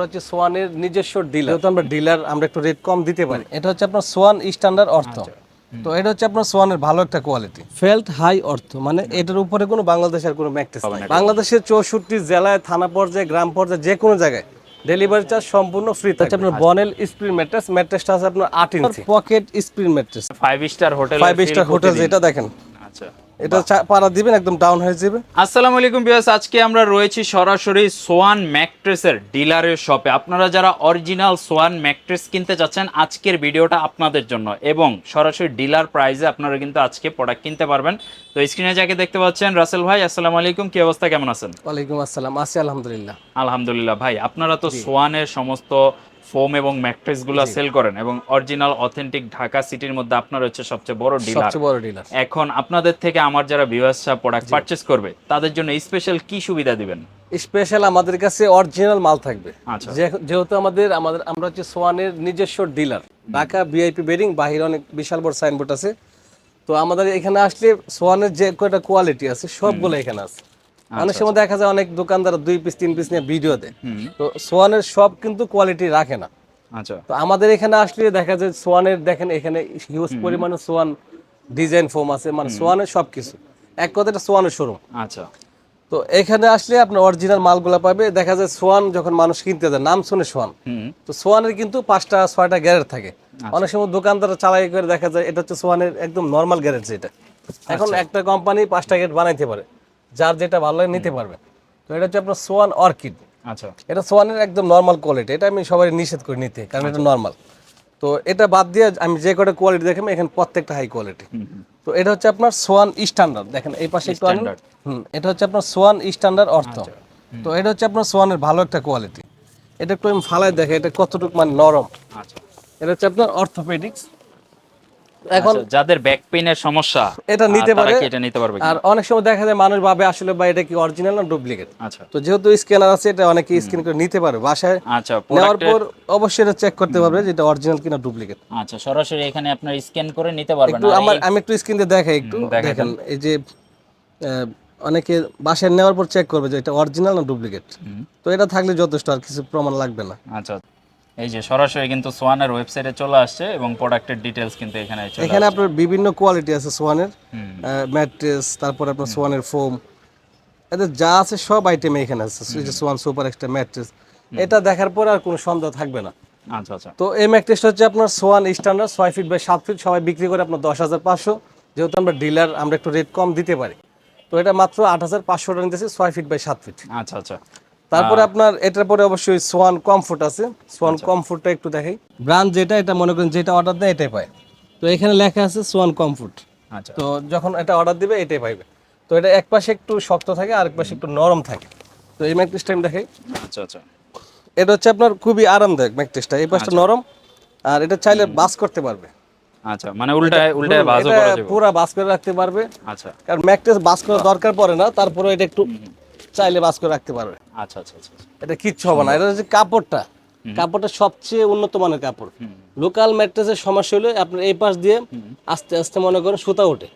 আমরা হচ্ছে সোয়ানের নিজস্ব ডিলার যেহেতু আমরা ডিলার আমরা একটু রেট কম দিতে পারি। এটা হচ্ছে আপনার সোয়ান স্ট্যান্ডার্ড অর্থ। তো এটা হচ্ছে আপনার সোয়ানের ভালো একটা কোয়ালিটি ফেল্ট হাই অর্থ মানে এটার উপরে কোনো বাংলাদেশের কোনো ম্যাকটেস নাই। বাংলাদেশের চৌষট্টি জেলায় থানা পর্যায়ে গ্রাম পর্যায়ে যে কোনো জায়গায় ডেলিভারি চার্জ সম্পূর্ণ ফ্রি থাকে আপনার বনেল স্প্রিন ম্যাট্রেস ম্যাট্রেসটা আছে আপনার আট inch pocket spring mattress five star hotel five star hotel যেটা দেখেন। আচ্ছা। এটা পাড়া দিবেন একদম ডাউন হয়ে যাবে। আসসালামু আলাইকুম বিয়াস আজকে আমরা রয়েছি সরাসরি সোয়ান ম্যাট্রেসের ডিলারের শপে আপনারা যারা অরিজিনাল সোয়ান ম্যাট্রেস কিনতে চাচ্ছেন আজকের ভিডিওটা আপনাদের জন্য। এবং সরাসরি ডিলার প্রাইসে আপনারা কিন্তু আজকে প্রোডাক্ট কিনতে পারবেন। তো স্ক্রিনে যাকে দেখতে পাচ্ছেন রাসেল ভাই আসসালামু আলাইকুম কি অবস্থা কেমন আছেন? ওয়ালাইকুম আসসালাম আছি আলহামদুলিল্লাহ। আলহামদুলিল্লাহ ভাই আপনারা তো সোয়ানের সমস্ত ফোম এবং ম্যাট্রেসগুলো সেল করেন এবং অরিজিনাল অথেন্টিক ঢাকা সিটির মধ্যে আপনার হচ্ছে সবচেয়ে বড় ডিলার সবচেয়ে বড় ডিলার এখন আপনাদের থেকে আমার যারা ভিউয়ার্সরা প্রোডাক্ট পারচেজ করবে তাদের জন্য স্পেশাল কি সুবিধা দিবেন? স্পেশাল আমাদের কাছে অরিজিনাল মাল থাকবে। আচ্ছা। যেহেতু আমাদের আমাদের আমরা হচ্ছে সোয়ানের নিজস্ব ডিলার ঢাকা ভিআইপি বেডিং বাহিরে অনেক বিশাল বড় সাইনবোর্ড আছে। তো আমাদের এখানে আসলে সোয়ানের যে কয়টা কোয়ালিটি আছে সবগুলো এখানে আছে। অনেক সময় দেখা যায় অনেক দোকানদার দুই পিস তিন পিস নিয়ে ভিডিও দেয়। তো সোয়ানের সব কিন্তু কোয়ালিটি রাখে না। আচ্ছা। তো আমাদের এখানে আসলে দেখা যায় সোয়ানের দেখেন এখানে হিউজ পরিমাণে সোয়ান ডিজাইন ফোম আছে মানে সোয়ানের সব কিছু এক কথাটা সোয়ানের শোরুম আচ্ছা। তো এখানে আসলে আপনার অরিজিনাল মালগুলো পাবে। দেখা যায় সোয়ান যখন মানুষ কিনতে যায় নাম শুনে সোয়ান। তো সোয়ানের কিন্তু পাঁচটা ছয়টা গ্যারেট থাকে। অনেক সময় দোকানদার চালাই করে দেখা যায় এটা হচ্ছে সোয়ানের একদম নর্মাল গ্যারেট এটা এখন একটা কোম্পানি পাঁচটা গেট বানাইতে পারে। যার যেটা ভালো লাগে নিতে পারবে। তো এটা হচ্ছে আপনার সোয়ান অর্কিড। আচ্ছা। এটা সোয়ানের একদম নর্মাল কোয়ালিটি এটা আমি সবাই নিষেধ করি নিতে কারণ এটা নর্মাল তো এটা বাদ দিয়ে আমি যে কটা কোয়ালিটি দেখেন এখানে প্রত্যেকটা হাই কোয়ালিটি তো এটা হচ্ছে আপনার সোয়ান স্ট্যান্ডার্ড দেখেন এই পাশে একটু আনুন। হুম এটা হচ্ছে আপনার সোয়ান স্ট্যান্ডার্ড অর্থ। তো এটা হচ্ছে আপনার সোয়ানের ভালো একটা কোয়ালিটি এটা একটু আমি ফালাই দেখে এটা কতটুকু মানে নরম। আচ্ছা। এটা হচ্ছে আপনার অর্থোপেডিক্স এখন আচ্ছা, যাদের ব্যাক পেইনের সমস্যা এটা নিতে পারে। এটা নিতে পারবে আর অনেক সময় দেখা যায় মানুষ ভাবে আসলে বা এটা কি অরিজিনাল না ডুপ্লিকেট আচ্ছা। তো যেহেতু স্ক্যানার আছে এটা অনেকে স্ক্যান করে নিতে পারে। বাসায় আচ্ছা নেওয়ার পর অবশ্যই এটা চেক করতে পারবে যে এটা অরিজিনাল কিনা ডুপ্লিকেট আচ্ছা সরাসরি এখানে আপনার স্ক্যান করে নিতে পারবেন। একটু আমার আমি একটু স্ক্রিন দিয়ে দেখাই একটু। দেখেন এই যে অনেকে বাসায় নেওয়ার পর চেক করবে যে এটা অরিজিনাল না ডুপ্লিকেট তো এটা থাকলে যথেষ্ট আর কিছু প্রমাণ লাগবে না। আচ্ছা। এই যে সরাসরি কিন্তু সোয়ানের ওয়েবসাইটে চলে আসছে এবং প্রোডাক্টের কিন্তু এখানে চলে এখানে আপনার বিভিন্ন কোয়ালিটি আছে সোয়ানের ম্যাট্রেস তারপর আপনার সোয়ানের ফোম। এদের যা আছে সব আইটেম এখানে আছে। যে সোয়ান সুপার এক্সট্রা ম্যাট্রেস। এটা দেখার পর আর কোনো সন্দেহ থাকবে না। আচ্ছা আচ্ছা। তো এই ম্যাট্রেসটা হচ্ছে আপনার সোয়ান স্ট্যান্ডার্ড ছয় ফিট বাই সাত ফিট সবাই বিক্রি করে আপনার দশ হাজার পাঁচশো। যেহেতু আমরা ডিলার আমরা একটু রেট কম দিতে পারি। তো এটা মাত্র আট হাজার পাঁচশো টাকা নিতেছে ছয় ফিট বাই সাত ফিট আচ্ছা আচ্ছা। তারপরে আপনার এটার পরে অবশ্যই সোয়ান কমফোর্ট আছে। সোয়ান কমফোর্টটা একটু দেখাই। ব্র্যান্ড যেটা এটা মনে করেন যেটা অর্ডার দেয় এটাই পায়। তো এখানে লেখা আছে সোয়ান কমফোর্ট আচ্ছা। তো যখন এটা অর্ডার দিবে এটাই পাইবে। তো এটা এক পাশে একটু শক্ত থাকে আর এক পাশে একটু নরম থাকে। তো এই ম্যাকটেস টাইম দেখাই। আচ্ছা আচ্ছা। এটা হচ্ছে আপনার খুবই আরামদায়ক ম্যাকটেসটা। এই পাশটা নরম। আর এটা চাইলে বাস করতে পারবে। আচ্ছা মানে উল্টায় উল্টায় এটা করা যাবে। পুরা বাস করে রাখতে পারবে। আচ্ছা। কারণ ম্যাকটেস বাস করার দরকার পড়ে না তারপরে এটা একটু চাইলে বাস করে রাখতে পারবে। আচ্ছা আচ্ছা আচ্ছা আচ্ছা। এটা কিচ্ছু হবে না এটা হচ্ছে কাপড়টা। কাপড়টা সবচেয়ে উন্নত মানের কাপড়। লোকাল ম্যাট্রেসের সমস্যা হলে আপনার এই পাশ দিয়ে আস্তে আস্তে মনে করেন সুতা ওঠে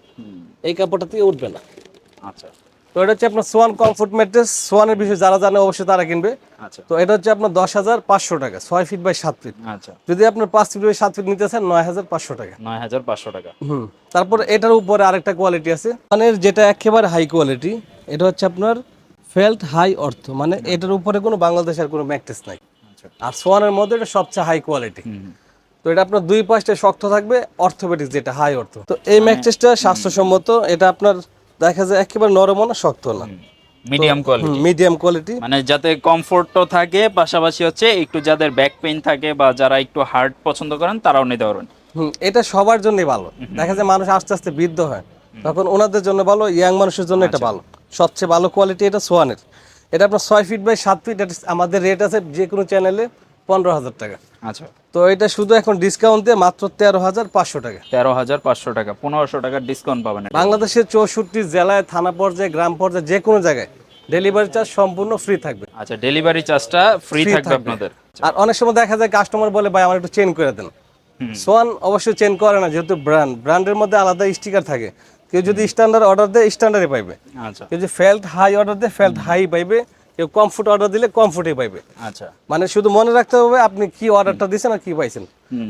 এই কাপড়টা থেকে উঠবে না। আচ্ছা। তো এটা হচ্ছে আপনার সোয়ান কমফোর্ট ম্যাট্রেস। সোয়ানের বিষয়ে যারা জানে অবশ্যই তারা কিনবে। আচ্ছা। তো এটা হচ্ছে আপনার দশ হাজার পাঁচশো টাকা ছয় ফিট বাই সাত ফিট। আচ্ছা। যদি আপনার পাঁচ ফিট বাই সাত ফিট নিতে চান নয় হাজার পাঁচশো টাকা। নয় হাজার পাঁচশো টাকা। হুম। তারপর এটার উপরে আরেকটা কোয়ালিটি আছে। মানে যেটা একেবারে হাই কোয়ালিটি এটা হচ্ছে আপনার ফেল্ট হাই অর্থ মানে এটার উপরে কোনো বাংলাদেশের কোনো ম্যাট্রেস নাই। আচ্ছা। আর সোয়ানের মধ্যে এটা সবচেয়ে হাই কোয়ালিটি তো এটা আপনার দুই পাশটা শক্ত থাকবে অর্থোপেডিক্স যেটা হাই অর্থ তো এই ম্যাট্রেসটা স্বাস্থ্যসম্মত এটা আপনার দেখা যায় একেবারে নরমও না শক্ত না। মিডিয়াম কোয়ালিটি মিডিয়াম কোয়ালিটি মানে যাতে কমফোর্টও থাকে পাশাপাশি হচ্ছে একটু যাদের ব্যাক পেইন থাকে বা যারা একটু হার্ড পছন্দ করেন তারাও নিতে পারবেন। এটা সবার জন্যই ভালো। দেখা যায় মানুষ আস্তে আস্তে বৃদ্ধ হয় তখন ওনাদের জন্য ভালো ইয়াং মানুষের জন্য এটা ভালো। সবচেয়ে ভালো কোয়ালিটি এটা সোয়ানের। এটা আপনার ছয় ফিট বাই সাত ফিট আমাদের রেট আছে যে কোনো চ্যানেলে পনেরো হাজার টাকা। আচ্ছা। তো এটা শুধু এখন ডিসকাউন্ট দিয়ে মাত্র তেরো হাজার পাঁচশো টাকা। তেরো হাজার পাঁচশো টাকা পনেরোশো টাকার ডিসকাউন্ট পাবেন বাংলাদেশের চৌষট্টি জেলায় থানা পর্যায়ে গ্রাম পর্যায়ে যে কোনো জায়গায় ডেলিভারি চার্জ সম্পূর্ণ ফ্রি থাকবে। আচ্ছা ডেলিভারি চার্জটা ফ্রি থাকবে। আপনাদের। আর অনেক সময় দেখা যায় কাস্টমার বলে ভাই আমার একটু চেঞ্জ করে দেন। সোয়ান অবশ্যই চেঞ্জ করে না যেহেতু ব্র্যান্ড ব্র্যান্ডের মধ্যে আলাদা স্টিকার থাকে। কেউ যদি স্ট্যান্ডার্ড অর্ডার দেয় স্ট্যান্ডার্ডে পাইবে। আচ্ছা। কেউ যদি ফেল্ট হাই অর্ডার দেয় ফেল্ট হাই পাইবে। কেউ কম ফুট অর্ডার দিলে কম পাইবে। আচ্ছা। মানে শুধু মনে রাখতে হবে আপনি কি অর্ডারটা দিয়েছেন আর কি পাইছেন।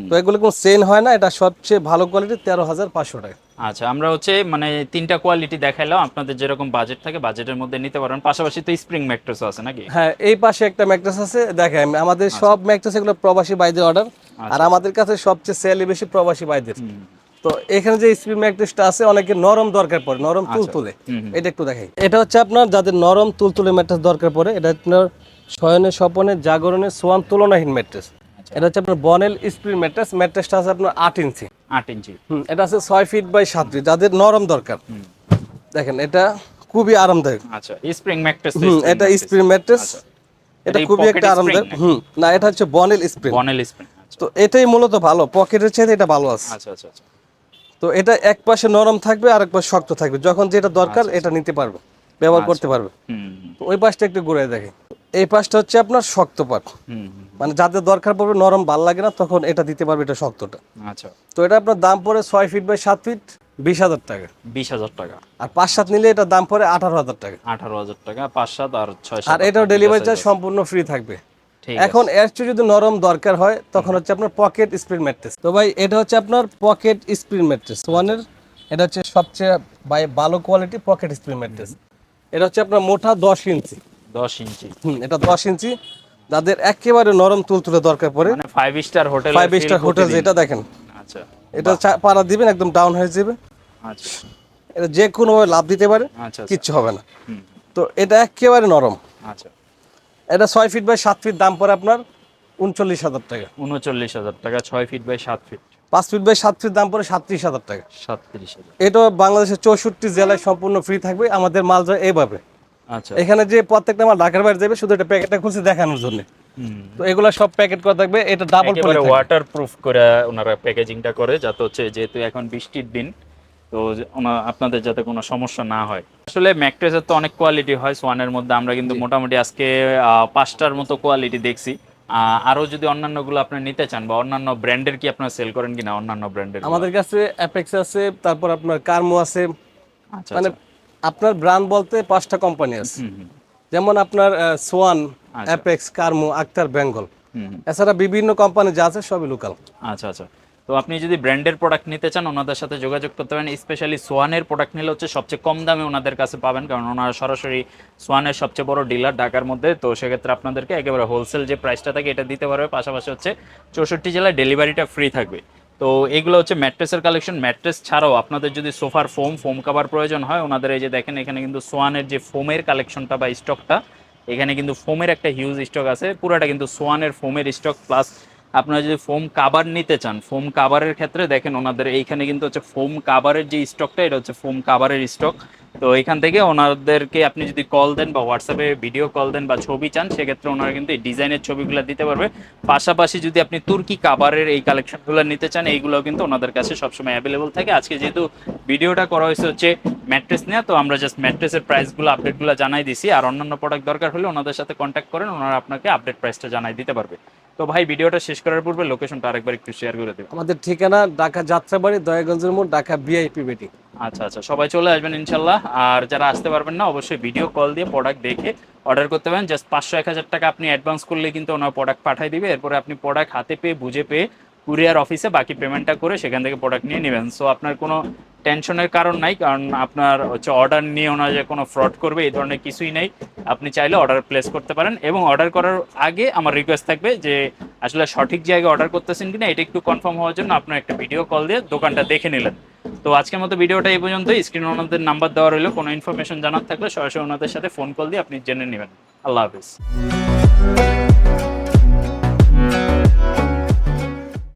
তো এগুলো কোনো চেন হয় না এটা সবচেয়ে ভালো কোয়ালিটি তেরো হাজার পাঁচশো টাকা। আচ্ছা আমরা হচ্ছে মানে তিনটা কোয়ালিটি দেখাইলাম আপনাদের যেরকম বাজেট থাকে বাজেটের মধ্যে নিতে পারেন। পাশাপাশি তো স্প্রিং ম্যাট্রেসও আছে নাকি? হ্যাঁ এই পাশে একটা ম্যাট্রেস আছে দেখেন আমাদের সব ম্যাট্রেস এগুলো প্রবাসী বাইদের অর্ডার আর আমাদের কাছে সবচেয়ে সেলই বেশি প্রবাসী বাইদের তো এখানে যে স্প্রিং ম্যাট্রেসটা আছে অনেকে নরম দরকার পড়ে নরম তুলতুলে। এটা একটু দেখাই। এটা হচ্ছে আপনার যাদের নরম তুলতুলে ম্যাট্রেস দরকার পড়ে এটা আপনার শয়নে স্বপনে জাগরণে সোয়ান তুলনাহীন ম্যাট্রেস। এটা হচ্ছে আপনার বনেল স্প্রিং ম্যাট্রেস ম্যাট্রেসটা আছে আপনার আট ইঞ্চি। আট ইঞ্চি। এটা আছে ছয় ফিট বাই সাত ফিট যাদের নরম দরকার। দেখেন এটা খুবই আরামদায়ক। আচ্ছা স্প্রিং ম্যাট্রেস এটা স্প্রিং ম্যাট্রেস। এটা এটা খুবই একটা আরামদায়ক। হুম না এটা হচ্ছে বনেল স্প্রিং। বনেল স্প্রিং তো এটাই মূলত ভালো পকেটের চেয়ে এটা ভালো আছে। আচ্ছা আচ্ছা আচ্ছা। তো এটা এক পাশে নরম থাকবে আর এক পাশে শক্ত থাকবে। যখন যেটা দরকার এটা নিতে পারবে ব্যবহার করতে পারবে। তো ওই পাশটা একটু ঘুরে দেখে এই পাশটা হচ্ছে আপনার শক্ত পাট। মানে যাদের দরকার পড়বে নরম ভালো লাগে না তখন এটা দিতে পারবে এটা শক্তটা। আচ্ছা। তো এটা আপনার দাম পড়ে ছয় ফিট বাই সাত ফিট বিশ হাজার টাকা। বিশ হাজার টাকা। আর পাঁচ সাত নিলে এটার দাম পড়ে আঠারো হাজার টাকা। আঠারো হাজার টাকা পাঁচ সাত আর ছয় আর এটাও ডেলিভারি চার্জ সম্পূর্ণ ফ্রি থাকবে। এখন এর চেয়ে যদি নরম দরকার হয় তখন হচ্ছে আপনার পকেট স্প্রিং ম্যাট্রেস তো ভাই এটা হচ্ছে আপনার পকেট স্প্রিং ম্যাট্রেস ওয়ানের এটা হচ্ছে সবচেয়ে বাই ভালো কোয়ালিটি পকেট স্প্রিং ম্যাট্রেস এটা হচ্ছে আপনার মোটা দশ ইঞ্চি। দশ ইঞ্চি। এটা দশ ইঞ্চি। যাদের একেবারে নরম তুলতুলে দরকার পড়ে মানে five star hotel five star hotel যেটা দেখেন আচ্ছা। এটা পাড়া দিবেন একদম ডাউন হয়ে যাবে। আচ্ছা। এটা যে কোনোভাবে লাভ দিতে পারে আচ্ছা আচ্ছা। কিচ্ছু হবে না। তো এটা একেবারে নরম। আচ্ছা। এটা ছয় ফিট বাই সাত ফিট দাম পড়ে আপনার উনচল্লিশ হাজার টাকা। উনচল্লিশ হাজার টাকা ছয় ফিট বাই সাত ফিট পাঁচ ফিট বাই সাত ফিট দাম পড়ে সাতত্রিশ হাজার টাকা। সাতত্রিশ হাজার। এটা বাংলাদেশের চৌষট্টি জেলায় সম্পূর্ণ ফ্রি থাকবে আমাদের মাল যায় এইভাবে আচ্ছা। এখানে যে প্রত্যেকটা মাল ঢাকার বাইরে যাবে শুধু এটা প্যাকেটটা খুলছে দেখানোর জন্য। তো এগুলো সব প্যাকেট করা থাকবে এটা ডাবল ওয়াটার প্রুফ করে ওনারা প্যাকেজিংটা করে যাতে হচ্ছে যেহেতু এখন বৃষ্টির দিন তো আপনাদের যাতে কোনো সমস্যা না হয়। আসলে ম্যাকট্রেসের তো অনেক কোয়ালিটি হয় সোয়ানের মধ্যে আমরা কিন্তু মোটামুটি আজকে পাঁচটার মতো কোয়ালিটি দেখছি। আরও যদি অন্যান্যগুলো আপনি নিতে চান বা অন্যান্য ব্র্যান্ডের কি আপনারা সেল করেন কিনা অন্যান্য ব্র্যান্ডের আমাদের কাছে অ্যাপেক্স আছে তারপর আপনার কার্মো আছে। আচ্ছা মানে আপনার ব্র্যান্ড বলতে পাঁচটা কোম্পানি আছে। যেমন আপনার সোয়ান অ্যাপেক্স কার্মো আক্তার বেঙ্গল। এছাড়া বিভিন্ন কোম্পানি যা আছে সবই লোকাল আচ্ছা আচ্ছা। তো আপনি যদি ব্র্যান্ডের প্রোডাক্ট নিতে চান, ওনাদের সাথে যোগাযোগ করতে পারেন। স্পেশালি সোয়ানের প্রোডাক্ট নিলে হচ্ছে সবচেয়ে কম দামে ওনাদের কাছে পাবেন, কারণ ওনারা সরাসরি সোয়ানের সবচেয়ে বড় ডিলার ঢাকার মধ্যে। তো সেক্ষেত্রে আপনাদেরকে একেবারে হোলসেল যে প্রাইসটা থাকে, এটা দিতে পারবে। পাশাপাশি হচ্ছে চৌষট্টি জেলায় ডেলিভারিটা ফ্রি থাকবে। তো এগুলো হচ্ছে ম্যাট্রেসের কালেকশন ম্যাট্রেস ছাড়াও আপনাদের যদি সোফার ফোম ফোম কাভার প্রয়োজন হয়, ওনাদের এই যে দেখেন, এখানে কিন্তু সোয়ানের যে ফোমের কালেকশনটা বা স্টকটা এখানে কিন্তু ফোমের একটা হিউজ স্টক আছে। পুরোটা কিন্তু সোয়ানের ফোমের স্টক প্লাস আপনারা যদি ফোম কাভার নিতে চান ফোম কাভারের ক্ষেত্রে দেখেন ওনাদের এইখানে কিন্তু হচ্ছে ফোম কাভারের যে স্টকটা এটা হচ্ছে ফোম কাভারের স্টক তো এখান থেকে ওনাদেরকে আপনি যদি কল দেন বা হোয়াটসঅ্যাপে ভিডিও কল দেন বা ছবি চান, সেক্ষেত্রে ওনারা কিন্তু এই ডিজাইনের ছবিগুলো দিতে পারবে। পাশাপাশি যদি আপনি তুর্কি কাভারের এই কালেকশনগুলো নিতে চান এইগুলো কিন্তু ওনাদের কাছে সবসময় অ্যাভেলেবল থাকে। আজকে যেহেতু ভিডিওটা করা হয়েছে হচ্ছে ম্যাট্রেস নিয়ে, তো আমরা জাস্ট ম্যাট্রেসের প্রাইসগুলো আপডেটগুলো জানাই দিছি। আর অন্যান্য প্রোডাক্ট দরকার হলে ওনাদের সাথে কন্ট্যাক্ট করেন, ওনারা আপনাকে আপডেট প্রাইসটা জানাই দিতে পারবে। তো ভাই ভিডিওটা শেষ করার পূর্বে লোকেশনটা আরেকবার একটু শেয়ার করে দেবেন আমাদের ঠিকানা ঢাকা যাত্রাবাড়ি দয়াগঞ্জের মোড় ঢাকা ভিআইপি বেটিং আচ্ছা আচ্ছা সবাই চলে আসবেন ইনশাল্লাহ। আর যারা আসতে পারবেন না অবশ্যই ভিডিও কল দিয়ে প্রোডাক্ট দেখে অর্ডার করতে পারেন। জাস্ট পাঁচশো এক হাজার টাকা আপনি অ্যাডভান্স করলে কিন্তু ওনার প্রোডাক্ট পাঠিয়ে দিবে। এরপরে আপনি প্রোডাক্ট হাতে পেয়ে বুঝে পেয়ে কুরিয়ার অফিসে বাকি পেমেন্টটা করে সেখান থেকে প্রোডাক্ট নিয়ে নেবেন। সো আপনার কোনো টেনশনের কারণ নাই, কারণ আপনার হচ্ছে অর্ডার নিয়ে ওনারা যে কোনো ফ্রড করবে, এই ধরনের কিছুই নেই। আপনি চাইলে অর্ডার প্লেস করতে পারেন এবং অর্ডার করার আগে আমার রিকোয়েস্ট থাকবে যে, আসলে সঠিক জায়গায় অর্ডার করতেছেন কিনা, এটা একটু কনফার্ম হওয়ার জন্য আপনার একটা ভিডিও কল দিয়ে দোকানটা দেখে নিলেন। তো আজকের মতো ভিডিওটা এই পর্যন্ত স্ক্রিনে ওনাদের নাম্বার দেওয়া রইল। কোনো ইনফরমেশন জানার থাকলে সরাসরি ওনাদের সাথে ফোন কল দিয়ে আপনি জেনে নেবেন। আল্লাহ হাফিজ।